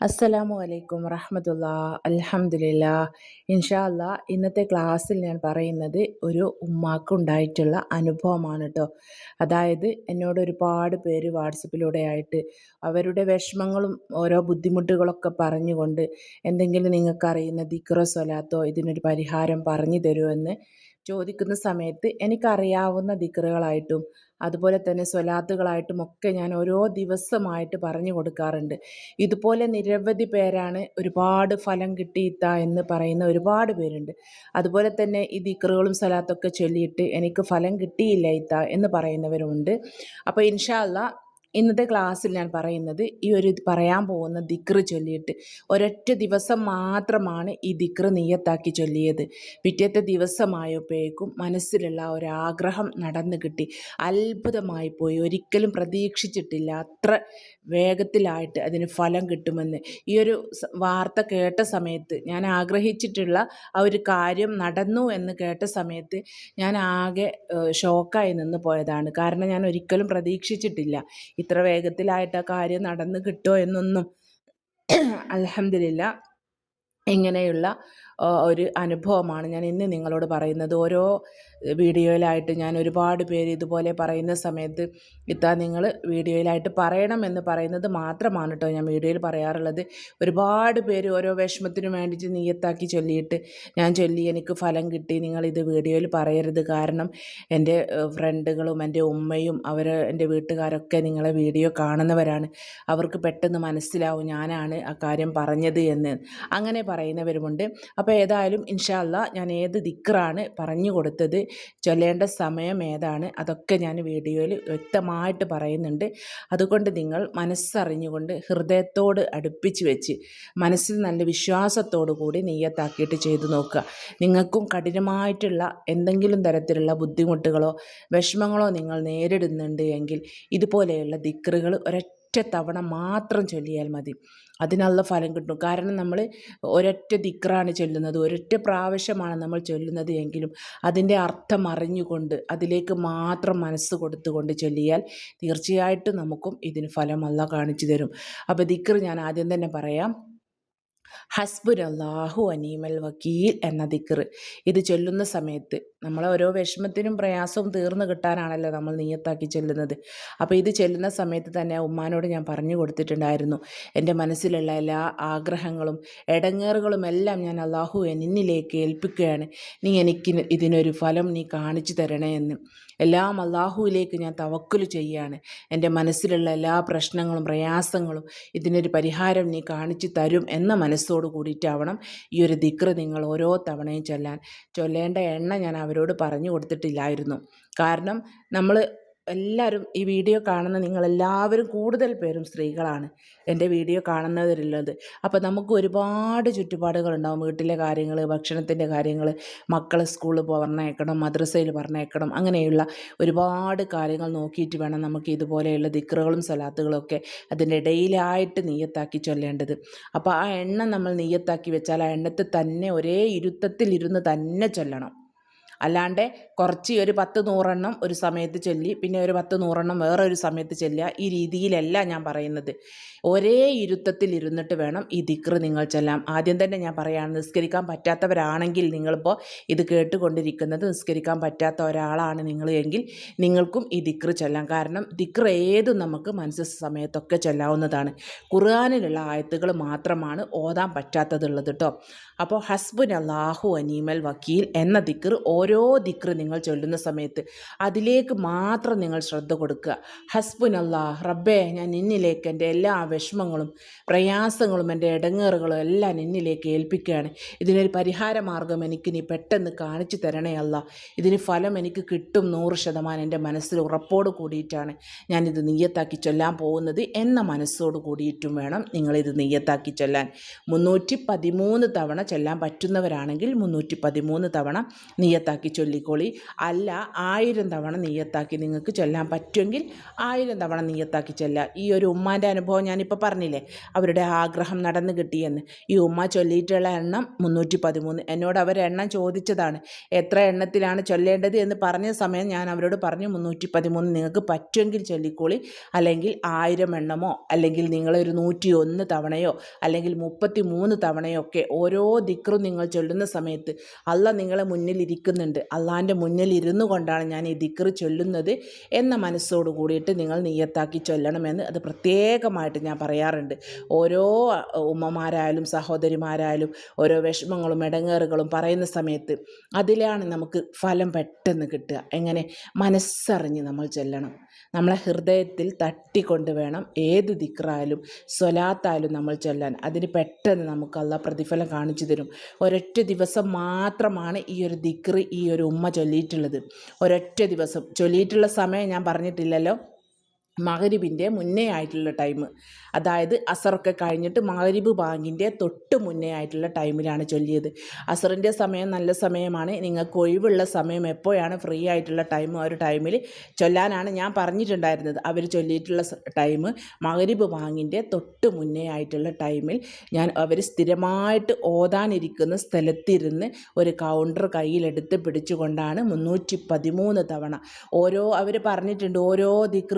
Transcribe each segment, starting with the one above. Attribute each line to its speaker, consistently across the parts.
Speaker 1: അസ്സലാമു അലൈക്കും വറഹമത്തുള്ള. അലഹമില്ല ഇൻഷാല്ല ഇന്നത്തെ ക്ലാസ്സിൽ ഞാൻ പറയുന്നത് ഒരു ഉമ്മാക്കുണ്ടായിട്ടുള്ള അനുഭവമാണ് കേട്ടോ അതായത് എന്നോട് ഒരുപാട് പേര് വാട്സപ്പിലൂടെ ആയിട്ട് അവരുടെ വിഷമങ്ങളും ഓരോ ബുദ്ധിമുട്ടുകളൊക്കെ പറഞ്ഞുകൊണ്ട് എന്തെങ്കിലും നിങ്ങൾക്കറിയുന്ന ദിക്റ സ്വലാത്തോ ഇതിനൊരു പരിഹാരം പറഞ്ഞു തരുമെന്ന് ചോദിക്കുന്ന സമയത്ത് എനിക്കറിയാവുന്ന ദിക്റുകളായിട്ടും അതുപോലെ തന്നെ സ്വലാത്തുകളായിട്ടും ഒക്കെ ഞാൻ ഓരോ ദിവസമായിട്ട് പറഞ്ഞു കൊടുക്കാറുണ്ട്. ഇതുപോലെ നിരവധി പേരാണ് ഒരുപാട് ഫലം കിട്ടിയിത്ത എന്ന് പറയുന്ന ഒരുപാട് പേരുണ്ട്. അതുപോലെ തന്നെ ഈ ദിക്റുകളും സ്വലാത്തൊക്കെ ചൊല്ലിയിട്ട് എനിക്ക് ഫലം കിട്ടിയില്ല ഇത്ത എന്ന് പറയുന്നവരുമുണ്ട്. അപ്പോൾ ഇൻഷാല്ല ഇന്നത്തെ ക്ലാസ്സിൽ ഞാൻ പറയുന്നത് ഈ ഒരു പറയാൻ പോകുന്ന ദിക്റ് ചൊല്ലിയിട്ട്. ഒരൊറ്റ ദിവസം മാത്രമാണ് ഈ ദിക്റ് നീയത്താക്കി ചൊല്ലിയത്. പിറ്റേത്തെ ദിവസമായപ്പോഴേക്കും മനസ്സിലുള്ള ഒരാഗ്രഹം നടന്നു കിട്ടി. അത്ഭുതമായി പോയി. ഒരിക്കലും പ്രതീക്ഷിച്ചിട്ടില്ല അത്ര വേഗത്തിലായിട്ട് അതിന് ഫലം കിട്ടുമെന്ന്. ഈ ഒരു വാർത്ത കേട്ട സമയത്ത് ഞാൻ ആഗ്രഹിച്ചിട്ടുള്ള ആ ഒരു കാര്യം നടന്നു എന്ന് കേട്ട സമയത്ത് ഞാൻ ആകെ ഷോക്കായി നിന്ന് പോയതാണ്. കാരണം ഞാൻ ഒരിക്കലും പ്രതീക്ഷിച്ചിട്ടില്ല. ഇത്ര വേഗത്തിലായിട്ട് ആ കാര്യം നടന്നു കിട്ടുമോ എന്നൊന്നും അലഹമില്ല ഇങ്ങനെയുള്ള ഒരു അനുഭവമാണ് ഞാൻ ഇന്ന് നിങ്ങളോട് പറയുന്നത്. ഓരോ വീഡിയോയിലായിട്ട് ഞാൻ ഒരുപാട് പേര് ഇതുപോലെ പറയുന്ന സമയത്ത് ഇത്താ നിങ്ങൾ വീഡിയോയിലായിട്ട് പറയണമെന്ന് പറയുന്നത് മാത്രമാണ് കേട്ടോ ഞാൻ വീഡിയോയിൽ പറയാറുള്ളത്. ഒരുപാട് പേര് ഓരോ വിഷമത്തിനു വേണ്ടിയിട്ട് നീയത്താക്കി ചൊല്ലിയിട്ട് ഞാൻ ചൊല്ലി എനിക്ക് ഫലം കിട്ടി നിങ്ങളിത് വീഡിയോയിൽ പറയരുത്. കാരണം എന്റെ ഫ്രണ്ടുകളും എന്റെ ഉമ്മയും അവർ എന്റെ വീട്ടുകാരൊക്കെ നിങ്ങളെ വീഡിയോ കാണുന്നവരാണ്. അവർക്ക് പെട്ടെന്ന് മനസ്സിലാവും ഞാനാണ് ആ കാര്യം പറഞ്ഞത് എന്ന്. അങ്ങനെ പറയുന്നവരുമുണ്ട്. അപ്പോൾ ഏതായാലും ഇൻഷാല്ല ഞാൻ ഏത് ദിക്റാണ് പറഞ്ഞു കൊടുത്തത് ചൊല്ലേണ്ട സമയം ഏതാണ് അതൊക്കെ ഞാൻ വീഡിയോയിൽ വ്യക്തമായിട്ട് പറയുന്നുണ്ട്. അതുകൊണ്ട് നിങ്ങൾ മനസ്സറിഞ്ഞുകൊണ്ട് ഹൃദയത്തോട് അടുപ്പിച്ച് വെച്ച് മനസ്സിൽ നല്ല വിശ്വാസത്തോടു കൂടി നെയ്യത്താക്കിയിട്ട് ചെയ്തു നോക്കുക. നിങ്ങൾക്കും കഠിനമായിട്ടുള്ള എന്തെങ്കിലും തരത്തിലുള്ള ബുദ്ധിമുട്ടുകളോ വിഷമങ്ങളോ നിങ്ങൾ നേരിടുന്നുണ്ട് എങ്കിൽ ഇതുപോലെയുള്ള ദിക്റുകൾ ഒരൊറ്റ ഒറ്റ തവണ മാത്രം ചൊല്ലിയാൽ മതി. അതിനുള്ള ഫലം കിട്ടും. കാരണം നമ്മൾ ഒരൊറ്റ ദിക്റാണ് ചൊല്ലുന്നത്. ഒരൊറ്റ പ്രാവശ്യമാണ് നമ്മൾ ചൊല്ലുന്നത് എങ്കിലും അതിന്റെ അർത്ഥം അറിഞ്ഞുകൊണ്ട് അതിലേക്ക് മാത്രം മനസ്സ് കൊടുത്തുകൊണ്ട് ചൊല്ലിയാൽ തീർച്ചയായിട്ടും നമുക്കും ഇതിന് ഫലം അല്ല കാണിച്ചു തരും. അപ്പോൾ ദിക്ർ ഞാൻ ആദ്യം തന്നെ പറയാം. ഹസ്ബുനല്ലാഹു അനീമൽ വക്കീൽ എന്ന ദിക്ർ ഇത് ചൊല്ലുന്ന സമയത്ത് നമ്മളെ ഓരോ വിഷമത്തിനും പ്രയാസവും തീർന്നു കിട്ടാനാണല്ലോ നമ്മൾ നീയത്താക്കി ചെല്ലുന്നത്. അപ്പോൾ ഇത് ചെല്ലുന്ന സമയത്ത് തന്നെ ഉമ്മാനോട് ഞാൻ പറഞ്ഞു കൊടുത്തിട്ടുണ്ടായിരുന്നു. എന്റെ മനസ്സിലുള്ള എല്ലാ ആഗ്രഹങ്ങളും ഇടങ്ങേറുകളും എല്ലാം ഞാൻ അള്ളാഹു എന്നിലേക്ക് ഏൽപ്പിക്കുകയാണ്. നീ എനിക്ക് ഇതിനൊരു ഫലം നീ കാണിച്ചു തരണേ എന്ന്. എല്ലാം അള്ളാഹുവിലേക്ക് ഞാൻ തവക്കുൽ ചെയ്യുകയാണ്. എന്റെ മനസ്സിലുള്ള എല്ലാ പ്രശ്നങ്ങളും പ്രയാസങ്ങളും ഇതിനൊരു പരിഹാരം നീ കാണിച്ചു തരും എന്ന മനസ്സോട് കൂടിയിട്ടാവണം ഈ ഒരു ദിക്ര നിങ്ങൾ ഓരോ തവണയും ചൊല്ലാൻ. ചൊല്ലേണ്ട എണ്ണ ഞാൻ അവരോട് പറഞ്ഞു കൊടുത്തിട്ടില്ലായിരുന്നു. കാരണം നമ്മൾ എല്ലാവരും ഈ വീഡിയോ കാണുന്ന നിങ്ങളെല്ലാവരും കൂടുതൽ പേരും സ്ത്രീകളാണ് എന്റെ വീഡിയോ കാണുന്നവരുള്ളത് അപ്പോൾ നമുക്ക് ഒരുപാട് ചുറ്റുപാടുകളുണ്ടാവും. വീട്ടിലെ കാര്യങ്ങൾ ഭക്ഷണത്തിന്റെ കാര്യങ്ങൾ മക്കളെ സ്കൂളിൽ പറഞ്ഞേക്കണം മദ്രസയിൽ പറഞ്ഞേക്കണം അങ്ങനെയുള്ള ഒരുപാട് കാര്യങ്ങൾ നോക്കിയിട്ട് വേണം നമുക്ക് ഇതുപോലെയുള്ള ദിക്റുകളും സലാത്തുകളൊക്കെ അതിന്റെ ഇടയിലായിട്ട് നീയത്താക്കി ചൊല്ലേണ്ടത്. അപ്പോൾ ആ എണ്ണ നമ്മൾ നീയത്താക്കി വെച്ചാൽ ആ എണ്ണത്തിൽ തന്നെ ഒരേ ഇരുത്തത്തിലിരുന്ന് തന്നെ ചൊല്ലണം. അല്ലാണ്ട് കുറച്ച് ഒരു പത്ത് നൂറെണ്ണം ഒരു സമയത്ത് ചൊല്ലി പിന്നെ ഒരു പത്ത് നൂറെണ്ണം വേറൊരു സമയത്ത് ചൊല്ലുക ഈ രീതിയിലല്ല ഞാൻ പറയുന്നത്. ഒരേ ഇരുത്തത്തിൽ ഇരുന്നിട്ട് വേണം ഈ ദിക്റ് നിങ്ങൾ ചെല്ലാം ആദ്യം തന്നെ ഞാൻ പറയുകയാണ് നിസ്കരിക്കാൻ പറ്റാത്തവരാണെങ്കിൽ നിങ്ങളിപ്പോൾ ഇത് കേട്ടുകൊണ്ടിരിക്കുന്നത് നിസ്കരിക്കാൻ പറ്റാത്ത ഒരാളാണ് നിങ്ങൾ എങ്കിൽ നിങ്ങൾക്കും ഈ ദിക്റ് ചെല്ലാം. കാരണം ദിക്റ് ഏതും നമുക്ക് മനസ്സ് സമയത്തൊക്കെ ചെല്ലാവുന്നതാണ്. ഖുർആാനിലുള്ള ആയത്തുകൾ മാത്രമാണ് ഓതാൻ പറ്റാത്തതുള്ളത് കേട്ടോ അപ്പോൾ ഹസ്ബുൻ അള്ളാഹു അനീമൽ വക്കീൽ എന്ന ദിക്ർ ഓരോ ദിക്റ് നിങ്ങൾ ചൊല്ലുന്ന സമയത്ത് അതിലേക്ക് മാത്രം നിങ്ങൾ ശ്രദ്ധ കൊടുക്കുക. ഹസ്ബുൻ അള്ളാഹ് റബ്ബേ ഞാൻ നിന്നിലേക്ക് എന്റെ എല്ലാ വിഷമങ്ങളും പ്രയാസങ്ങളും എന്റെ ഇടങ്ങേറുകളും എല്ലാം നിന്നിലേക്ക് ഏൽപ്പിക്കുകയാണ്. ഇതിനൊരു പരിഹാര മാർഗം എനിക്ക് നീ പെട്ടെന്ന് കാണിച്ചു തരണേ അല്ല. ഇതിന് ഫലം എനിക്ക് കിട്ടും നൂറ് ശതമാനം എന്റെ മനസ്സിൽ ഉറപ്പോട് കൂടിയിട്ടാണ് ഞാനിത് നെയ്യത്താക്കി ചൊല്ലാൻ പോകുന്നത് എന്ന മനസ്സോട് കൂടിയിട്ടും വേണം നിങ്ങളിത് നെയ്യത്താക്കി ചൊല്ലാൻ. മുന്നൂറ്റി പതിമൂന്ന് തവണ ചൊല്ലാൻ പറ്റുന്നവരാണെങ്കിൽ മുന്നൂറ്റി പതിമൂന്ന് തവണ നെയ്യത്താക്കി നീയത്താക്കി ചൊല്ലിക്കോളി. അല്ല ആയിരം തവണ നീയത്താക്കി നിങ്ങൾക്ക് ചൊല്ലാൻ പറ്റുമെങ്കിൽ ആയിരം തവണ നീയത്താക്കി ചൊല്ലുക ഈ ഒരു ഉമ്മാന്റെ അനുഭവം ഞാനിപ്പോൾ പറഞ്ഞില്ലേ? അവരുടെ ആഗ്രഹം നടന്നു കിട്ടിയെന്ന്. ഈ ഉമ്മ ചൊല്ലിയിട്ടുള്ള എണ്ണം മുന്നൂറ്റി പതിമൂന്ന് എന്നോട് അവർ എണ്ണം ചോദിച്ചതാണ്. എത്ര എണ്ണത്തിലാണ് ചൊല്ലേണ്ടത് എന്ന് പറഞ്ഞ സമയം ഞാൻ അവരോട് പറഞ്ഞു മുന്നൂറ്റി പതിമൂന്ന് നിങ്ങൾക്ക് പറ്റുമെങ്കിൽ ചൊല്ലിക്കോളി. അല്ലെങ്കിൽ ആയിരം എണ്ണമോ അല്ലെങ്കിൽ നിങ്ങളൊരു നൂറ്റി ഒന്ന് തവണയോ അല്ലെങ്കിൽ മുപ്പത്തി മൂന്ന് തവണയോ ഒക്കെ ഓരോ ദിക്റും നിങ്ങൾ ചൊല്ലുന്ന സമയത്ത് അല്ല നിങ്ങളെ മുന്നിൽ ഇരിക്കുന്നുണ്ട് അള്ളാന്റെ മുന്നിൽ ഇരുന്നു കൊണ്ടാണ് ഞാൻ ഈ ദിക്കറ് ചൊല്ലുന്നത് എന്ന മനസ്സോട് കൂടിയിട്ട് നിങ്ങൾ നീയത്താക്കി ചൊല്ലണമെന്ന് അത് പ്രത്യേകമായിട്ട് ഞാൻ പറയാറുണ്ട്. ഓരോ ഉമ്മമാരായാലും സഹോദരിമാരായാലും ഓരോ വിഷമങ്ങളും ഇടങ്ങേറുകളും പറയുന്ന സമയത്ത് അതിലാണ് നമുക്ക് ഫലം പെട്ടെന്ന് കിട്ടുക. എങ്ങനെ? മനസ്സറിഞ്ഞ് നമ്മൾ ചൊല്ലണം. നമ്മളെ ഹൃദയത്തിൽ തട്ടിക്കൊണ്ട് വേണം ഏത് ദിക്റായാലും സ്വലാത്തായാലും നമ്മൾ ചൊല്ലാൻ. അതിന് പെട്ടെന്ന് നമുക്ക് അല്ല പ്രതിഫലം കാണിച്ചു തരും. ഒരൊറ്റ ദിവസം മാത്രമാണ് ഈ ഒരു ദിക്റ് ഈ ഒരു ഉമ്മ ചൊല്ലിയിട്ടുള്ളത്. ഒരൊറ്റ ദിവസം. ചൊല്ലിയിട്ടുള്ള സമയം ഞാൻ പറഞ്ഞിട്ടില്ലല്ലോ. മകരിബിന്റെ മുന്നേ ആയിട്ടുള്ള ടൈം അതായത് അസറൊക്കെ കഴിഞ്ഞിട്ട് മകരിബ് ബാങ്കിന്റെ തൊട്ട് മുന്നേ ആയിട്ടുള്ള ടൈമിലാണ് ചൊല്ലിയത്. അസറിന്റെ സമയം നല്ല സമയമാണ്. നിങ്ങൾക്ക് ഒഴിവുള്ള സമയം എപ്പോഴാണ് ഫ്രീ ആയിട്ടുള്ള ടൈം ഒരു ടൈമിൽ ചൊല്ലാനാണ് ഞാൻ പറഞ്ഞിട്ടുണ്ടായിരുന്നത്. അവർ ചൊല്ലിയിട്ടുള്ള ടൈം മകരിബ് ബാങ്കിന്റെ തൊട്ട് മുന്നേ ആയിട്ടുള്ള ടൈമിൽ ഞാൻ അവർ സ്ഥിരമായിട്ട് ഓതാനിരിക്കുന്ന സ്ഥലത്തിരുന്ന് ഒരു കൗണ്ടർ കയ്യിലെടുത്ത് പിടിച്ചുകൊണ്ടാണ് മുന്നൂറ്റി പതിമൂന്ന് തവണ. ഓരോ അവർ പറഞ്ഞിട്ടുണ്ട് ഓരോ ദിക്റ്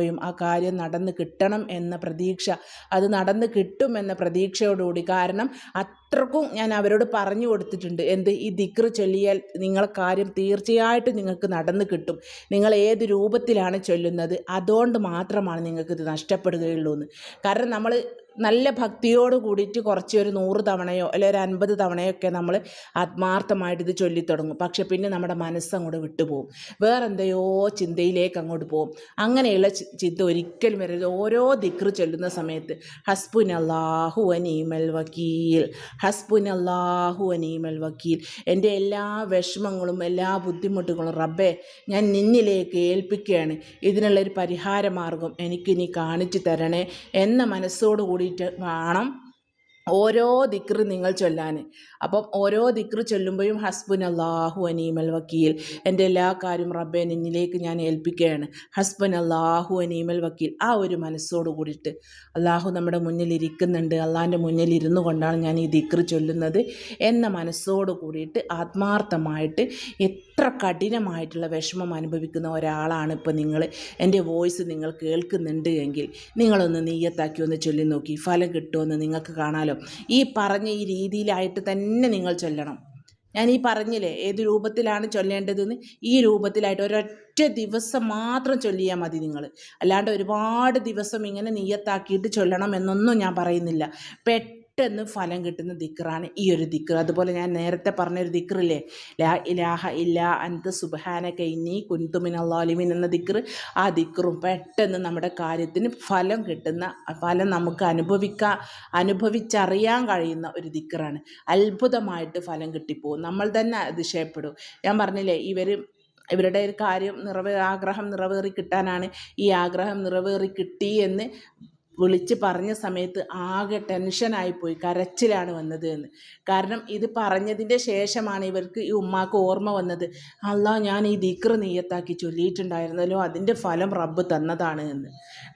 Speaker 1: ചൊല്ലുമ്പോഴും ആ കാര്യം നടന്ന് കിട്ടണം എന്ന പ്രതീക്ഷ. അത് നടന്ന് കിട്ടുമെന്ന പ്രതീക്ഷയോടുകൂടി കാരണം അത്രക്കും ഞാൻ അവരോട് പറഞ്ഞു കൊടുത്തിട്ടുണ്ട്. എന്ത്? ഈ ദിക്റ് ചൊല്ലിയാൽ നിങ്ങളെ കാര്യം തീർച്ചയായിട്ടും നിങ്ങൾക്ക് നടന്നു കിട്ടും. നിങ്ങൾ ഏത് രൂപത്തിലാണ് ചൊല്ലുന്നത്? അതുകൊണ്ട് മാത്രമാണ് നിങ്ങൾക്ക് ഇത് നഷ്ടപ്പെടുകയുള്ളൂ എന്ന് കാരണം നമ്മൾ നല്ല ഭക്തിയോട് കൂടിയിട്ട് കുറച്ച് ഒരു നൂറ് തവണയോ അല്ലെ ഒരു അൻപത് തവണയോ ഒക്കെ നമ്മൾ ആത്മാർത്ഥമായിട്ട് ഇത് ചൊല്ലിത്തുടങ്ങും പക്ഷെ പിന്നെ നമ്മുടെ മനസ്സങ്ങോട്ട് വിട്ടുപോകും വേറെ എന്തെയോ ചിന്തയിലേക്ക് അങ്ങോട്ട് പോകും അങ്ങനെയുള്ള ചിന്ത ഒരിക്കലും വരരുത്. ഓരോ ദിക്റ് ചൊല്ലുന്ന സമയത്ത് ഹസ്ബുൻ അള്ളാഹു അനീമൽ വക്കീൽ ഹസ്ബുൻ അള്ളാഹു അനീമൽ വക്കീൽ. എന്റെ എല്ലാ വിഷമങ്ങളും എല്ലാ ബുദ്ധിമുട്ടുകളും റബ്ബേ ഞാൻ നിന്നിലേക്ക് ഏൽപ്പിക്കുകയാണ്. ഇതിനുള്ളൊരു പരിഹാര മാർഗം നീ കാണിച്ചു തരണേ എന്ന മനസ്സോട് കൂടിയിട്ട് വേണം ഓരോ ദിക്റ് നിങ്ങൾ ചൊല്ലാൻ അപ്പം ഓരോ ദിക്റ് ചൊല്ലുമ്പോഴും ഹസ്ബുൻ അള്ളാഹു അനീമൽ വക്കീൽ. എന്റെ എല്ലാ കാര്യവും റബ്ബെ നിന്നിലേക്ക് ഞാൻ ഏൽപ്പിക്കുകയാണ്. ഹസ്ബൻ അള്ളാഹു അനീമൽ വക്കീൽ. ആ ഒരു മനസ്സോട് കൂടിയിട്ട് അള്ളാഹു നമ്മുടെ മുന്നിൽ ഇരിക്കുന്നുണ്ട്. അള്ളാഹിന്റെ മുന്നിൽ ഇരുന്നു കൊണ്ടാണ് ഞാൻ ഈ ദിക്റ് ചൊല്ലുന്നത് എന്ന മനസ്സോട് കൂടിയിട്ട് ആത്മാർത്ഥമായിട്ട് എത്ര കഠിനമായിട്ടുള്ള വിഷമം അനുഭവിക്കുന്ന ഒരാളാണ് ഇപ്പോൾ നിങ്ങൾ എന്റെ വോയിസ് നിങ്ങൾ കേൾക്കുന്നുണ്ട് എങ്കിൽ നിങ്ങളൊന്ന് നീയത്താക്കി ഒന്ന് ചൊല്ലി നോക്കി. ഫലം കിട്ടുമെന്ന് നിങ്ങൾക്ക് കാണാലോ. ഈ പറഞ്ഞ ഈ രീതിയിലായിട്ട് തന്നെ നിങ്ങൾ ചൊല്ലണം. ഞാൻ ഈ പറഞ്ഞില്ലേ ഏത് രൂപത്തിലാണ് ചൊല്ലേണ്ടതെന്ന്? ഈ രൂപത്തിലായിട്ട് ഒരൊറ്റ ദിവസം മാത്രം ചൊല്ലിയാൽ മതി നിങ്ങൾ അല്ലാണ്ട് ഒരുപാട് ദിവസം ഇങ്ങനെ നീയത്താക്കിയിട്ട് ചൊല്ലണം എന്നൊന്നും ഞാൻ പറയുന്നില്ല. പെട്ടെന്ന് ഫലം കിട്ടുന്ന ദിക്റാണ് ഈ ഒരു ദിക്ർ. അതുപോലെ ഞാൻ നേരത്തെ പറഞ്ഞൊരു ദിക്റില്ലേ? ലാ ഇലാഹ ഇല്ല അന്ത സുബഹാന കൈനി കുന്തുമിൻ അള്ളാലിമിൻ എന്ന ദിക്ർ. ആ ദിക്റും പെട്ടെന്ന് നമ്മുടെ കാര്യത്തിന് ഫലം കിട്ടുന്ന ഫലം നമുക്ക് അനുഭവിക്കാൻ അനുഭവിച്ചറിയാൻ കഴിയുന്ന ഒരു ദിക്റാണ്. അത്ഭുതമായിട്ട് ഫലം കിട്ടിപ്പോവും. നമ്മൾ തന്നെ അതിശയപ്പെടും. ഞാൻ പറഞ്ഞില്ലേ ഇവർ ഇവരുടെ ഒരു കാര്യം നിറവേ ആഗ്രഹം നിറവേറി കിട്ടാനാണ്. ഈ ആഗ്രഹം നിറവേറി കിട്ടി എന്ന് വിളിച്ച് പറഞ്ഞ സമയത്ത് ആകെ ടെൻഷനായിപ്പോയി കരച്ചിലാണ് വന്നത് എന്ന്. കാരണം ഇത് പറഞ്ഞതിന്റെ ശേഷമാണ് ഇവർക്ക് ഈ ഉമ്മാക്ക് ഓർമ്മ വന്നത്. അല്ല ഞാൻ ഈ ദിക്ർ നീയത്താക്കി ചൊല്ലിയിട്ടുണ്ടായിരുന്നല്ലോ. അതിന്റെ ഫലം റബ്ബ് തന്നതാണ് എന്ന്.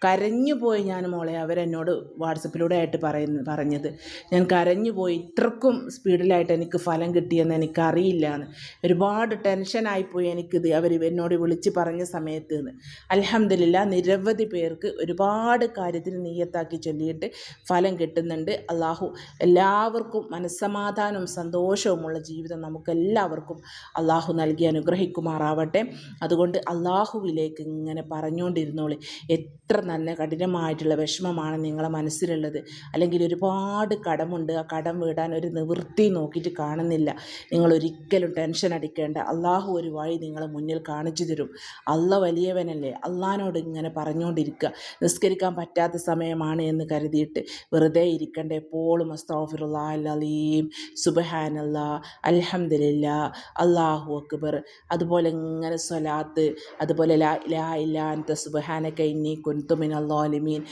Speaker 1: കരഞ്ഞു പോയി ഞാൻ മോളെ. അവരെന്നോട് വാട്സപ്പിലൂടെ ആയിട്ട് പറയുന്നു പറഞ്ഞത്. ഞാൻ കരഞ്ഞു പോയി. ഇത്രക്കും സ്പീഡിലായിട്ട് എനിക്ക് ഫലം കിട്ടിയെന്ന് എനിക്കറിയില്ല എന്ന്. ഒരുപാട് ടെൻഷനായിപ്പോയി എനിക്കിത്. അവർ എന്നോട് വിളിച്ച് പറഞ്ഞ സമയത്ത് എന്ന്. അലഹമില്ല നിരവധി പേർക്ക് ഒരുപാട് കാര്യത്തിന് നീയത്താക്കി ചൊല്ലിയിട്ട് ഫലം കിട്ടുന്നുണ്ട്. അള്ളാഹു എല്ലാവർക്കും മനസ്സമാധാനവും സന്തോഷവുമുള്ള ജീവിതം നമുക്കെല്ലാവർക്കും അള്ളാഹു നൽകി അനുഗ്രഹിക്കുമാറാവട്ടെ. അതുകൊണ്ട് അള്ളാഹുവിലേക്ക് ഇങ്ങനെ പറഞ്ഞുകൊണ്ടിരുന്നോളി. എത്ര നല്ല കഠിനമായിട്ടുള്ള വിഷമമാണ് നിങ്ങളെ മനസ്സിലുള്ളത്. അല്ലെങ്കിൽ ഒരുപാട് കടമുണ്ട്. ആ കടം വീടാൻ ഒരു നിവൃത്തി നോക്കിയിട്ട് കാണുന്നില്ല. നിങ്ങൾ ഒരിക്കലും ടെൻഷൻ അടിക്കേണ്ട. അള്ളാഹു ഒരു വഴി നിങ്ങളെ മുന്നിൽ കാണിച്ചു തരും. അള്ള വലിയവനല്ലേ. അള്ളഹാനോട് ഇങ്ങനെ പറഞ്ഞുകൊണ്ടിരിക്കുക. നിസ്കരിക്കാൻ പറ്റാത്ത സമയമാണ് എന്ന് കരുതിയിട്ട് വെറുതെ ഇരിക്കേണ്ട. എപ്പോഴും അസ്താഫിറുല്ല അലീം സുബഹാനല്ല അലഹമില്ല അള്ളാഹു അക്ബർ. അതുപോലെ ഇങ്ങനെ സ്വലാത്ത് അതുപോലെ ലാ ലാ ഇല്ലാ അൻത സുബഹാനക ഇന്നി കുൻതു മിനൽ ളാലിമീൻ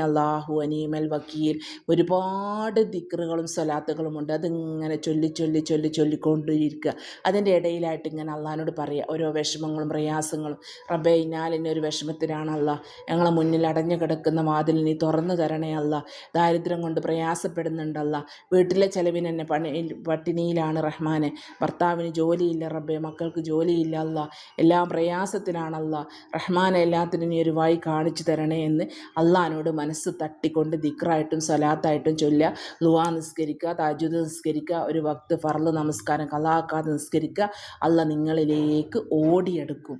Speaker 1: അള്ളാഹു അനീമൽ വക്കീൽ. ഒരുപാട് ദിക്റുകളും സ്വലാത്തുകളും ഉണ്ട്. അതിങ്ങനെ ചൊല്ലി ചൊല്ലി ചൊല്ലി ചൊല്ലിക്കൊണ്ടിരിക്കുക. അതിന്റെ ഇടയിലായിട്ട് ഇങ്ങനെ അള്ളഹാനോട് പറയുക ഓരോ വിഷമങ്ങളും പ്രയാസങ്ങളും. റബ്ബെ ഇന്നാലിന്റെ ഒരു വിഷമത്തിലാണ് അള്ളാഹ് ഞങ്ങളെ മുന്നിൽ അടഞ്ഞു കിടക്കുന്ന വാതിൽ നീ തുറന്നു തരണേ അല്ല. ദാരിദ്ര്യം കൊണ്ട് പ്രയാസപ്പെടുന്നുണ്ടല്ല. വീട്ടിലെ ചെലവിന് എന്നെ പണി പട്ടിണിയിലാണ് റഹ്മാനെ. ഭർത്താവിന് ജോലിയില്ല റബ്ബെ മക്കൾക്ക് ജോലിയില്ല അല്ല. എല്ലാം പ്രയാസത്തിലാണല്ല റഹ്മാനെ എല്ലാത്തിനും നീ ഒരു വായി കാണിച്ചു തരണേ എന്ന് അള്ളഹാനോട് മനസ്സ് തട്ടിക്കൊണ്ട് ദിക്റായിട്ടും സ്വലാത്തായിട്ടും ചൊല്ലുക. ലുവാ നിസ്കരിക്കുക താജുദ് നിസ്കരിക്കുക ഒരു വക്ത് ഫർൾ നമസ്കാരം കലാക്കാതെ നിസ്കരിക്കുക. അല്ല നിങ്ങളിലേക്ക് ഓടിയെടുക്കും.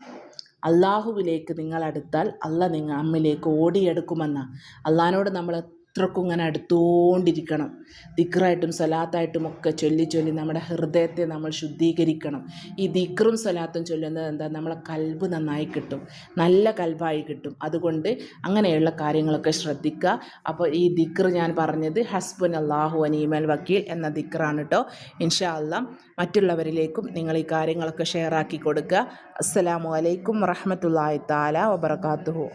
Speaker 1: അള്ളാഹുവിലേക്ക് നിങ്ങൾ അടുത്താൽ അല്ല നിങ്ങൾ അമ്മിലേക്ക് ഓടിയെടുക്കുമെന്ന. അള്ളഹാനോട് നമ്മൾ അത്രക്കും ഇങ്ങനെ അടുത്തുകൊണ്ടിരിക്കണം ദിക്റായിട്ടും സലാത്തായിട്ടും ഒക്കെ ചൊല്ലി ചൊല്ലി നമ്മുടെ ഹൃദയത്തെ നമ്മൾ ശുദ്ധീകരിക്കണം. ഈ ദിക്റും സലാത്തും ചൊല്ലുന്നത് എന്താ? നമ്മളെ കൽബ് നന്നായി കിട്ടും. നല്ല കൽബായി കിട്ടും. അതുകൊണ്ട് അങ്ങനെയുള്ള കാര്യങ്ങളൊക്കെ ശ്രദ്ധിക്കുക. അപ്പോൾ ഈ ദിക്ർ ഞാൻ പറഞ്ഞത് ഹസ്ബൻ അള്ളാഹു അനീമൽ വക്കീൽ എന്ന ദിക്റാണ് കേട്ടോ. ഇൻഷാ അല്ലാം മറ്റുള്ളവരിലേക്കും നിങ്ങൾ ഈ കാര്യങ്ങളൊക്കെ ഷെയർ ആക്കി കൊടുക്കുക. അസ്സലാമു അലൈക്കും വറഹമത്തല്ലാഹി താല വബർക്കാത്തുഹു